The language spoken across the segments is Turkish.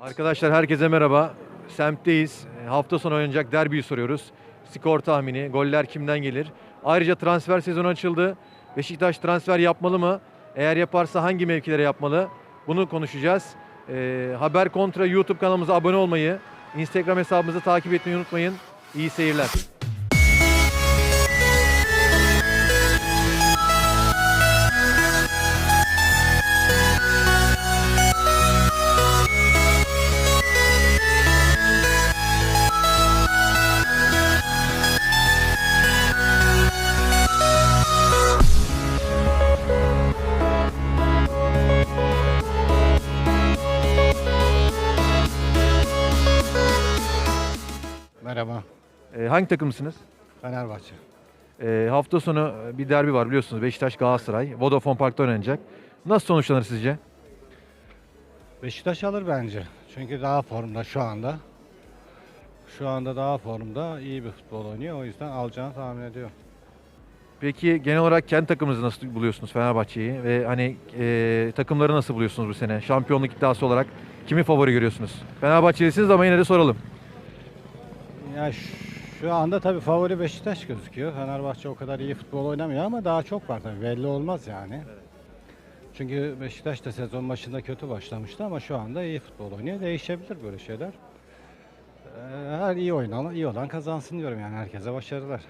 Arkadaşlar herkese merhaba. Semtteyiz. E, Hafta sonu oynanacak derbiyi soruyoruz. Skor tahmini, goller kimden gelir? Ayrıca transfer sezonu açıldı. Beşiktaş transfer yapmalı mı? Eğer yaparsa hangi mevkilere yapmalı? Bunu konuşacağız. E, Haber Kontra YouTube kanalımıza abone olmayı, Instagram hesabımızı takip etmeyi unutmayın. İyi seyirler. Merhaba, E, hangi takımsınız? Fenerbahçe. E, hafta sonu bir derbi var biliyorsunuz. Beşiktaş Galatasaray. Vodafone Park'ta oynanacak. Nasıl sonuçlanır sizce? Beşiktaş alır bence. Çünkü daha formda şu anda. Şu anda daha formda iyi bir futbol oynuyor. O yüzden alacağını tahmin ediyorum. Peki genel olarak kendi takımınızı nasıl buluyorsunuz Fenerbahçe'yi ve hani e, takımları nasıl buluyorsunuz bu sene? Şampiyonluk iddiası olarak kimi favori görüyorsunuz? Fenerbahçelisiniz ama yine de soralım. Ya şu anda tabii favori Beşiktaş gözüküyor. Fenerbahçe o kadar iyi futbol oynamıyor ama daha çok var tabii. Belli olmaz yani. Çünkü Beşiktaş da sezon başında kötü başlamıştı ama şu anda iyi futbol oynuyor. Değişebilir böyle şeyler. Ee, Her iyi oynanan, iyi olan kazansın diyorum yani. Herkese başarılar.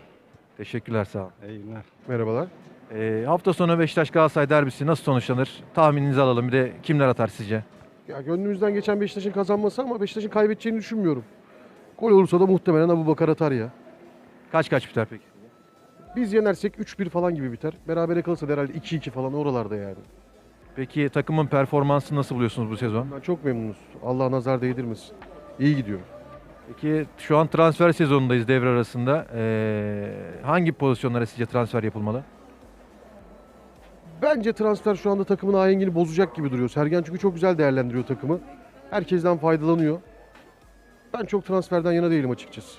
Teşekkürler sağ olun. İyi günler. Merhabalar. E, hafta sonu Beşiktaş Galatasaray derbisi nasıl sonuçlanır? Tahmininizi alalım. Bir de kimler atar sizce? Ya gönlümüzden geçen Beşiktaş'ın kazanması ama Beşiktaş'ın kaybedeceğini düşünmüyorum. Gol olursa da muhtemelen Abu Bakar atar ya. Kaç kaç biter peki? Biz yenersek 3-1 falan gibi biter. Berabere kalırsa da herhalde 2-2 falan oralarda yani. Peki takımın performansını nasıl buluyorsunuz bu sezon? Ben çok memnunuz. Allah nazar değdirmesin. İyi gidiyor. Peki şu an transfer sezonundayız devre arasında. E, hangi pozisyonlara sizce transfer yapılmalı? Bence transfer şu anda takımın ahengini bozacak gibi duruyor. Sergen çünkü çok güzel değerlendiriyor takımı. Herkesten faydalanıyor. Ben çok transferden yana değilim açıkçası.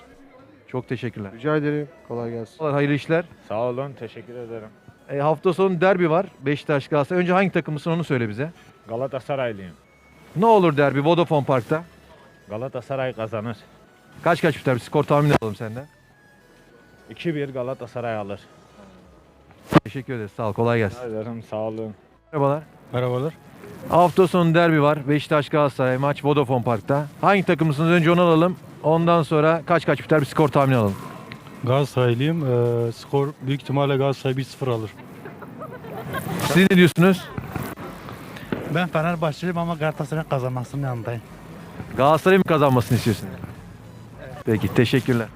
Çok teşekkürler. Rica ederim. Kolay gelsin. Hayırlı işler. Sağ olun, teşekkür ederim. E, hafta sonu derbi var. Beşiktaş Galatasaray. Önce hangi takımısın onu söyle bize. Galatasaraylıyım. Ne olur derbi Vodafone Park'ta? Galatasaray kazanır. Kaç kaç biter? Bir skor tahmini alalım senden. 2-1 Galatasaray alır. Teşekkür ederiz. Sağ ol. Kolay gelsin. Rica ederim, sağ olun. Merhabalar. Merhabalar. Hafta sonu derbi var. Beşiktaş Galatasaray maç Vodafone Park'ta. Hangi takımısınız? Önce onu alalım. Ondan sonra kaç kaç biter? Bir skor tahmini alalım. Galatasaraylıyım. Ee, skor büyük ihtimalle Galatasaray 1-0 alır. Siz ne diyorsunuz? Ben Fenerbahçeliyim ama Galatasaray'ın kazanmasının yanındayım. Galatasaray mı kazanmasını istiyorsunuz? Peki teşekkürler.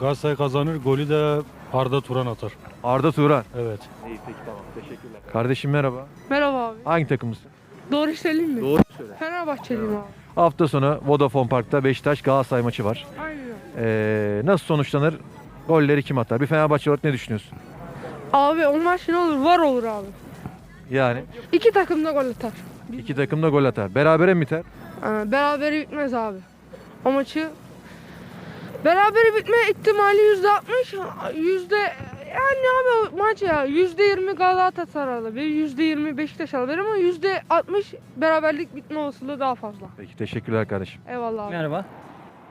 Galatasaray kazanır. Golü de Arda Turan atar. Arda Turan. Evet. İyi peki tamam. Teşekkürler. Kardeşim merhaba. Merhaba abi. Hangi takımısın? Doğru söyleyeyim mi? Doğru söyle. Fenerbahçeliyim abi. Hafta sonu Vodafone Park'ta Beşiktaş Galatasaray maçı var. Aynen. Ee, nasıl sonuçlanır? Golleri kim atar? Bir Fenerbahçe olarak ne düşünüyorsun? Abi o maç ne olur? Var olur abi. Yani İki takım da gol atar. iki takım da gol atar. Berabere mi biter? Ee, berabere bitmez abi. O maçı berabere bitme ihtimali yüzde altmış, yüzde yani abi maç ya yüzde yirmi Galatasaray alabilir, yüzde yirmi Beşiktaş alabilir ama yüzde altmış beraberlik bitme olasılığı daha fazla. Peki teşekkürler kardeşim. Eyvallah abi. Merhaba.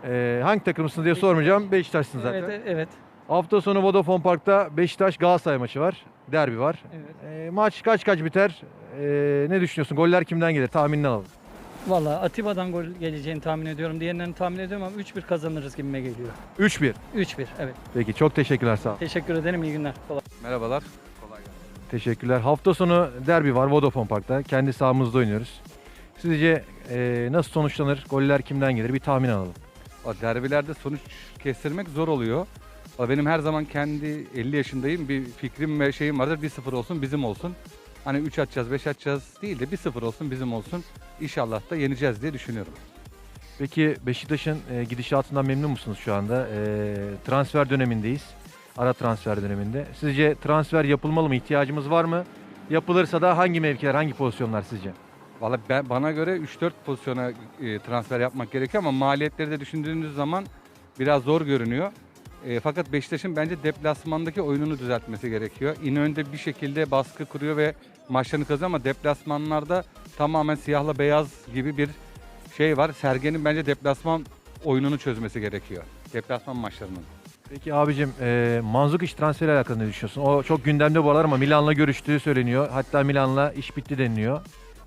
Ee, hangi takımsınız diye sormayacağım. Beşiktaş'sın zaten. Evet, evet, Hafta sonu Vodafone Park'ta Beşiktaş Galatasaray maçı var. Derbi var. evet. Ee, maç kaç kaç biter? Ee, ne düşünüyorsun? Goller kimden gelir? Tahminini alalım. Valla Atiba'dan gol geleceğini tahmin ediyorum. Diğerlerini tahmin ediyorum ama 3-1 kazanırız gibime geliyor. 3-1. 3-1, evet. Peki çok teşekkürler sağ ol. Teşekkür ederim, iyi günler. Kolay Merhabalar. Teşekkürler. Hafta sonu derbi var Vodafone Park'ta. Kendi sahamızda oynuyoruz. Sizce e, nasıl sonuçlanır? Goller kimden gelir? Bir tahmin alalım. O derbilerde sonuç kestirmek zor oluyor. O Benim her zaman kendi 50 yaşındayım bir fikrim ve şeyim vardır. 1-0 olsun bizim olsun. Hani 3 atacağız 5 atacağız değil de 1-0 olsun bizim olsun. İnşallah da yeneceğiz diye düşünüyorum. Peki Beşiktaş'ın e, gidişatından memnun musunuz şu anda? E, transfer dönemindeyiz. Ara transfer döneminde. Sizce transfer yapılmalı mı? İhtiyacımız var mı? Yapılırsa da hangi mevkiler, hangi pozisyonlar sizce? Valla ben, bana göre 3-4 pozisyona e, transfer yapmak gerekiyor ama maliyetleri de düşündüğünüz zaman biraz zor görünüyor. E, fakat Beşiktaş'ın bence deplasmandaki oyununu düzeltmesi gerekiyor. İnönü'nde bir şekilde baskı kuruyor ve maçlarını kazanıyor ama deplasmanlarda tamamen siyahla beyaz gibi bir şey var. Sergen'in bence deplasman oyununu çözmesi gerekiyor. Deplasman maçlarının. Peki abicim e, Manzukic transferiyle alakalı ne düşünüyorsun? O çok gündemde bu aralar ama Milan'la görüştüğü söyleniyor. Hatta Milan'la iş bitti deniliyor.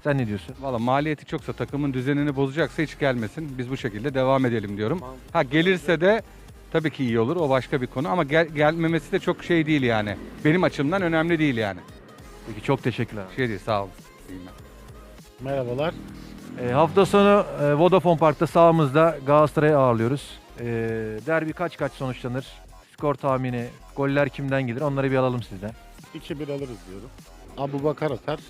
Sen ne diyorsun? Valla maliyeti çoksa takımın düzenini bozacaksa hiç gelmesin. Biz bu şekilde devam edelim diyorum. Ha gelirse de tabii ki iyi olur. O başka bir konu ama gel- gelmemesi de çok şey değil yani. Benim açımdan önemli değil yani. Peki çok teşekkürler. Şey değil sağ olun. İyiyim ben. Merhabalar. E, hafta sonu e, Vodafone Park'ta sahamızda Galatasaray'ı ağırlıyoruz. E, derbi kaç kaç sonuçlanır? Skor tahmini, goller kimden gelir? Onları bir alalım sizden. 2-1 alırız diyorum. Abu Bakar atar.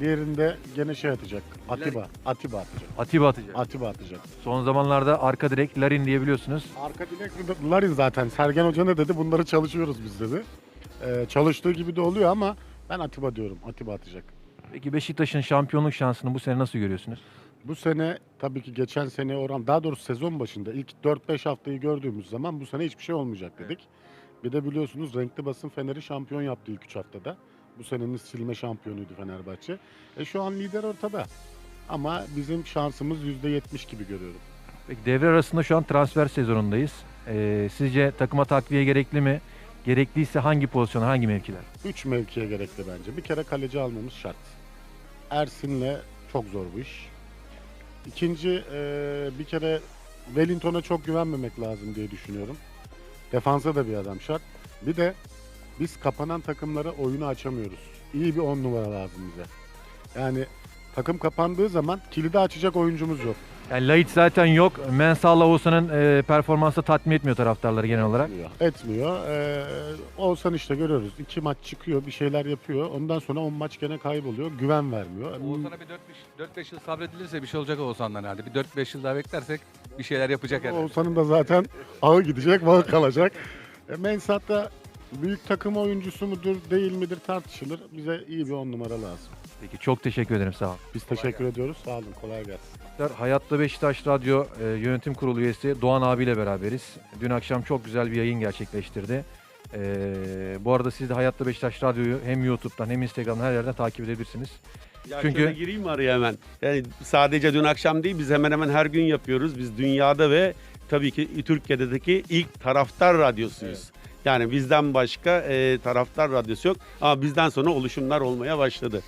Diğerinde gene şey atacak. Atiba. Atiba atacak. Atiba atacak. Atiba atacak. Son zamanlarda arka direk Larin diyebiliyorsunuz. Arka dilek Larin zaten. Sergen Hoca ne dedi? Bunları çalışıyoruz biz dedi. Ee, çalıştığı gibi de oluyor ama ben Atiba diyorum. Atiba atacak. Peki Beşiktaş'ın şampiyonluk şansını bu sene nasıl görüyorsunuz? Bu sene tabii ki geçen sene oran daha doğrusu sezon başında ilk 4-5 haftayı gördüğümüz zaman bu sene hiçbir şey olmayacak dedik. Bir de biliyorsunuz renkli basın Fener'i şampiyon yaptı ilk 3 haftada. Bu senenin silme şampiyonuydu Fenerbahçe. E şu an lider ortada. Ama bizim şansımız %70 gibi görüyorum. Peki devre arasında şu an transfer sezonundayız. E, sizce takıma takviye gerekli mi? Gerekliyse hangi pozisyona, hangi mevkiler? 3 mevkiye gerekli bence. Bir kere kaleci almamız şart. Ersin'le çok zor bu iş. İkinci e, bir kere Wellington'a çok güvenmemek lazım diye düşünüyorum. Defansa da bir adam şart. Bir de biz kapanan takımlara oyunu açamıyoruz. İyi bir 10 numara lazım bize. Yani takım kapandığı zaman kilidi açacak oyuncumuz yok. Yani Laiç zaten yok. Mensah'la Oğuzhan'ın e, performansı tatmin etmiyor taraftarları genel olarak. Etmiyor. Etmiyor. Ee, Oğuzhan işte görüyoruz. İki maç çıkıyor, bir şeyler yapıyor. Ondan sonra 10 maç gene kayboluyor. Güven vermiyor. Oğuzhan'a bir 4-5 yıl sabredilirse bir şey olacak Oğuzhan'dan herhalde. Bir 4-5 yıl daha beklersek bir şeyler yapacak herhalde. Oğuzhan'ın da zaten ağı gidecek, bağı kalacak. E, Mensah da büyük takım oyuncusu mudur, değil midir tartışılır. Bize iyi bir 10 numara lazım. Peki çok teşekkür ederim sağ olun. Biz teşekkür ediyoruz. Sağ olun, kolay gelsin. Hayatta Beşiktaş Radyo e, Yönetim Kurulu üyesi Doğan abiyle beraberiz. Dün akşam çok güzel bir yayın gerçekleştirdi. E, bu arada siz de Hayatta Beşiktaş Radyo'yu hem YouTube'dan hem Instagram'dan her yerden takip edebilirsiniz. Ya Çünkü- şöyle gireyim mi araya hemen? Yani sadece dün akşam değil biz hemen hemen her gün yapıyoruz. Biz dünyada ve tabii ki Türkiye'deki ilk taraftar radyosuyuz. Yani bizden başka e, taraftar radyosu yok ama bizden sonra oluşumlar olmaya başladı.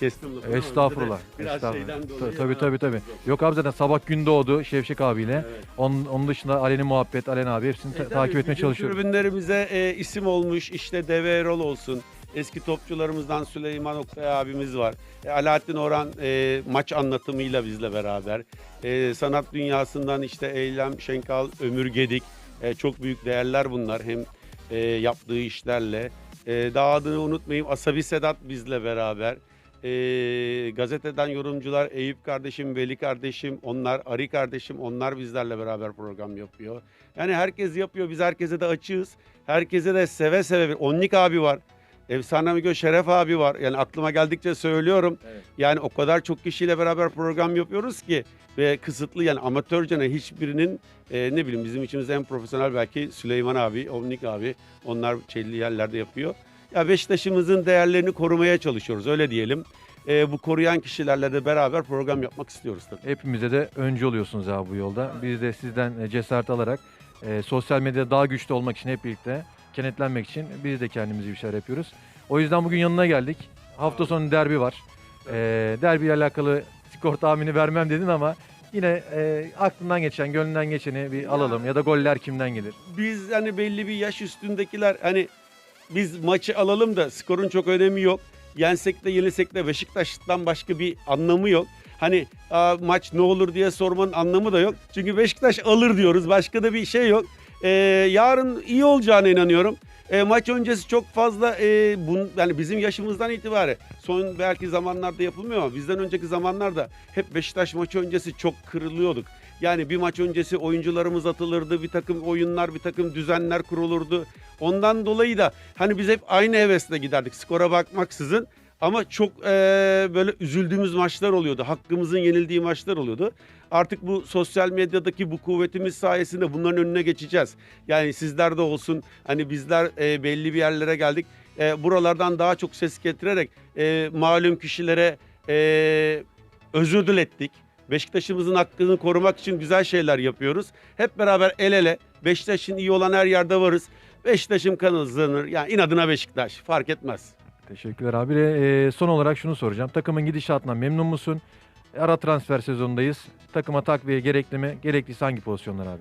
Kestim ama Estağfurullah. Biraz estağfurullah. şeyden Ta- dolayı. Tabii tabii tabii. Yok abi zaten sabah gün doğdu Şevşek abiyle. Evet. Onun, onun dışında Ali'nin muhabbet, Alen abi hepsini ta- E, tabii takip etmeye bizim çalışıyoruz. Tribünlerimize e, isim olmuş işte Deve Erol olsun. Eski topçularımızdan Süleyman Oktay abimiz var. E, Alaaddin Orhan e, maç anlatımıyla bizle beraber. E, sanat dünyasından işte Eylem Şenkal, Ömür Gedik. E, çok büyük değerler bunlar hem e, yaptığı işlerle. E, daha adını unutmayayım Asabi Sedat bizle beraber. E, gazeteden yorumcular Eyüp kardeşim, Veli kardeşim, onlar Ari kardeşim onlar bizlerle beraber program yapıyor. Yani herkes yapıyor. Biz herkese de açığız. Herkese de seve seve. Onnik abi var. Efsane Amigo Şeref abi var. Yani aklıma geldikçe söylüyorum. Evet. Yani o kadar çok kişiyle beraber program yapıyoruz ki ve kısıtlı yani amatörcene hiçbirinin e, ne bileyim bizim içimizde en profesyonel belki Süleyman abi, Omnik abi onlar çelli yerlerde yapıyor. Ya Beşiktaş'ımızın değerlerini korumaya çalışıyoruz öyle diyelim. E, bu koruyan kişilerle de beraber program yapmak istiyoruz tabii. Hepimize de önce oluyorsunuz abi bu yolda. Biz de sizden e, cesaret alarak e, sosyal medyada daha güçlü olmak için hep birlikte kenetlenmek için biz de kendimizi bir şeyler yapıyoruz. O yüzden bugün yanına geldik. Hafta sonu derbi var. E, derbiyle alakalı skor tahmini vermem dedin ama yine e, aklından geçen, gönlünden geçeni bir alalım ya da goller kimden gelir? biz hani belli bir yaş üstündekiler hani biz maçı alalım da skorun çok önemi yok. Yensek de yenilsek de Beşiktaş'tan başka bir anlamı yok. Hani "Aa, maç ne olur diye sormanın anlamı da yok. Çünkü Beşiktaş alır diyoruz. Başka da bir şey yok. Ee, yarın iyi olacağına inanıyorum. Ee, maç öncesi çok fazla e, bun, yani bizim yaşımızdan itibaren son belki zamanlarda yapılmıyor ama bizden önceki zamanlarda hep Beşiktaş maçı öncesi çok kırılıyorduk. Yani bir maç öncesi oyuncularımız atılırdı, bir takım oyunlar, bir takım düzenler kurulurdu. Ondan dolayı da hani biz hep aynı hevesle giderdik skora bakmaksızın. Ama çok e, böyle üzüldüğümüz maçlar oluyordu. Hakkımızın yenildiği maçlar oluyordu. Artık bu sosyal medyadaki bu kuvvetimiz sayesinde bunların önüne geçeceğiz. Yani sizler de olsun hani bizler e, belli bir yerlere geldik. E, buralardan daha çok ses getirerek e, malum kişilere e, özür dilettik. Beşiktaş'ımızın hakkını korumak için güzel şeyler yapıyoruz. Hep beraber el ele Beşiktaş'ın iyi olan her yerde varız. Beşiktaş'ım kazanır. Yani inadına Beşiktaş fark etmez. Teşekkürler abi. Ee, son olarak şunu soracağım. Takımın gidişatından memnun musun? Ara transfer sezonundayız. Takıma takviye gerekli mi? Gerekliyse hangi pozisyonlar abi?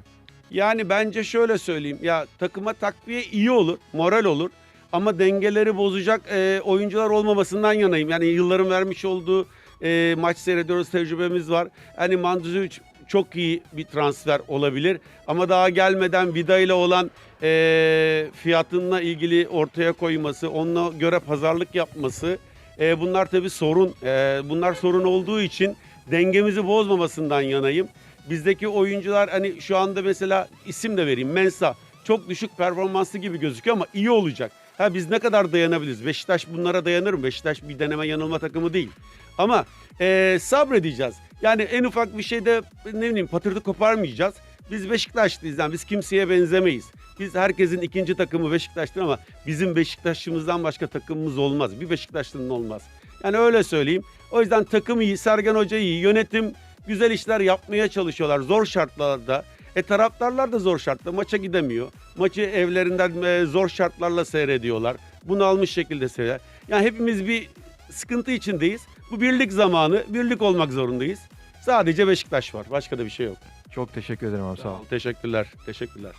Yani bence şöyle söyleyeyim. Ya takıma takviye iyi olur, moral olur. Ama dengeleri bozacak e, oyuncular olmamasından yanayım. Yani yılların vermiş olduğu e, maç seyrediyoruz, tecrübemiz var. Hani Mandzukic çok iyi bir transfer olabilir. Ama daha gelmeden Vida ile olan e, fiyatınla ilgili ortaya koyması, onunla göre pazarlık yapması. e, bunlar tabii sorun. E, bunlar sorun olduğu için dengemizi bozmamasından yanayım. Bizdeki oyuncular hani şu anda mesela isim de vereyim. Mensa çok düşük performanslı gibi gözüküyor ama iyi olacak. Ha biz ne kadar dayanabiliriz? Beşiktaş bunlara dayanır mı? Beşiktaş bir deneme yanılma takımı değil. Ama eee, sabredeceğiz. Yani en ufak bir şeyde ne bileyim patırtı koparmayacağız. Biz Beşiktaşlıyız yani biz kimseye benzemeyiz. Biz herkesin ikinci takımı Beşiktaş'tır ama bizim Beşiktaş'ımızdan başka takımımız olmaz. Bir Beşiktaşlı'nın olmaz. Yani öyle söyleyeyim. O yüzden takım iyi, Sergen Hoca iyi, yönetim güzel işler yapmaya çalışıyorlar zor şartlarda. E taraftarlar da zor şartla maça gidemiyor. Maçı evlerinden e, zor şartlarla seyrediyorlar. Bunu almış şekilde seyrediyorlar. Yani hepimiz bir sıkıntı içindeyiz. Bu birlik zamanı, birlik olmak zorundayız. Sadece Beşiktaş var. Başka da bir şey yok. Çok teşekkür ederim abi sağ ol. Teşekkürler. Teşekkürler.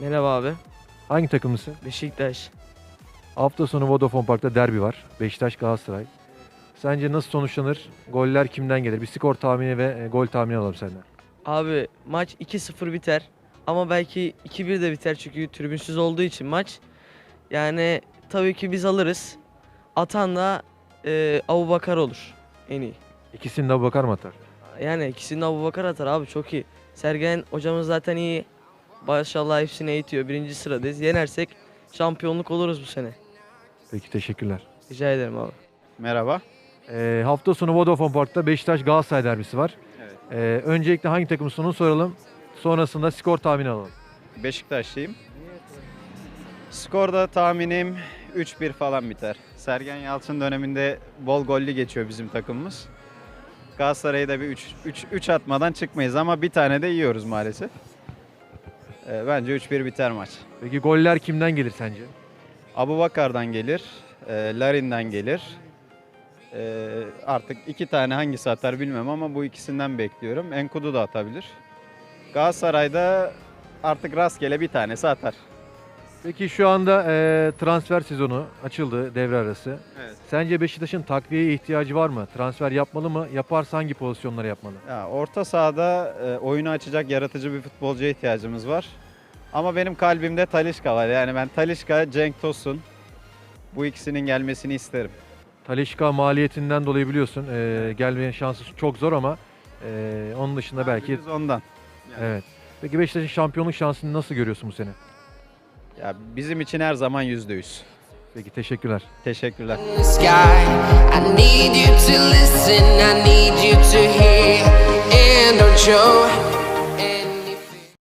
Merhaba abi. Hangi takımlısın? Beşiktaş. Hafta sonu Vodafone Park'ta derbi var. Beşiktaş Galatasaray. Sence nasıl sonuçlanır? Goller kimden gelir? Bir skor tahmini ve e, gol tahmini alalım senden. Abi maç 2-0 biter. Ama belki 2-1 de biter çünkü tribünsüz olduğu için maç. Yani tabii ki biz alırız. Atan da e, Abubakar olur. En iyi. İkisini de bakar mı atar? Yani ikisini de Abubakar atar abi çok iyi. Sergen hocamız zaten iyi. Maşallah hepsini eğitiyor. Birinci sıradayız. Yenersek şampiyonluk oluruz bu sene. Peki teşekkürler. Rica ederim abi. Merhaba. Ee, hafta sonu Vodafone Park'ta Beşiktaş Galatasaray derbisi var. Evet. Ee, öncelikle hangi takımsın onu soralım. Sonrasında skor tahmini alalım. Beşiktaşlıyım. Skorda tahminim 3-1 falan biter. Sergen Yalçın döneminde bol gollü geçiyor bizim takımımız. Galatasaray'ı da bir 3 3 3 atmadan çıkmayız ama bir tane de yiyoruz maalesef. Ee, bence 3-1 biter maç. Peki goller kimden gelir sence? Abubakar'dan gelir, e, Larin'den gelir. E, artık iki tane hangisi atar bilmem ama bu ikisinden bekliyorum. Enkudu da atabilir. Galatasaray'da artık rastgele bir tanesi atar. Peki şu anda e, transfer sezonu açıldı devre arası. Evet. Sence Beşiktaş'ın takviyeye ihtiyacı var mı? Transfer yapmalı mı? Yaparsa hangi pozisyonları yapmalı? Ya, orta sahada e, oyunu açacak yaratıcı bir futbolcuya ihtiyacımız var. Ama benim kalbimde Talişka var. Yani ben Talişka, Cenk Tosun bu ikisinin gelmesini isterim. Talişka maliyetinden dolayı biliyorsun e, gelmeyen şansı çok zor ama e, onun dışında belki Biz ondan. evet. Peki Beşiktaş'ın şampiyonluk şansını nasıl görüyorsun bu sene? Ya bizim için her zaman yüzde yüz. Peki teşekkürler. Teşekkürler. sky. I need you to listen, I need you to hear. And don't show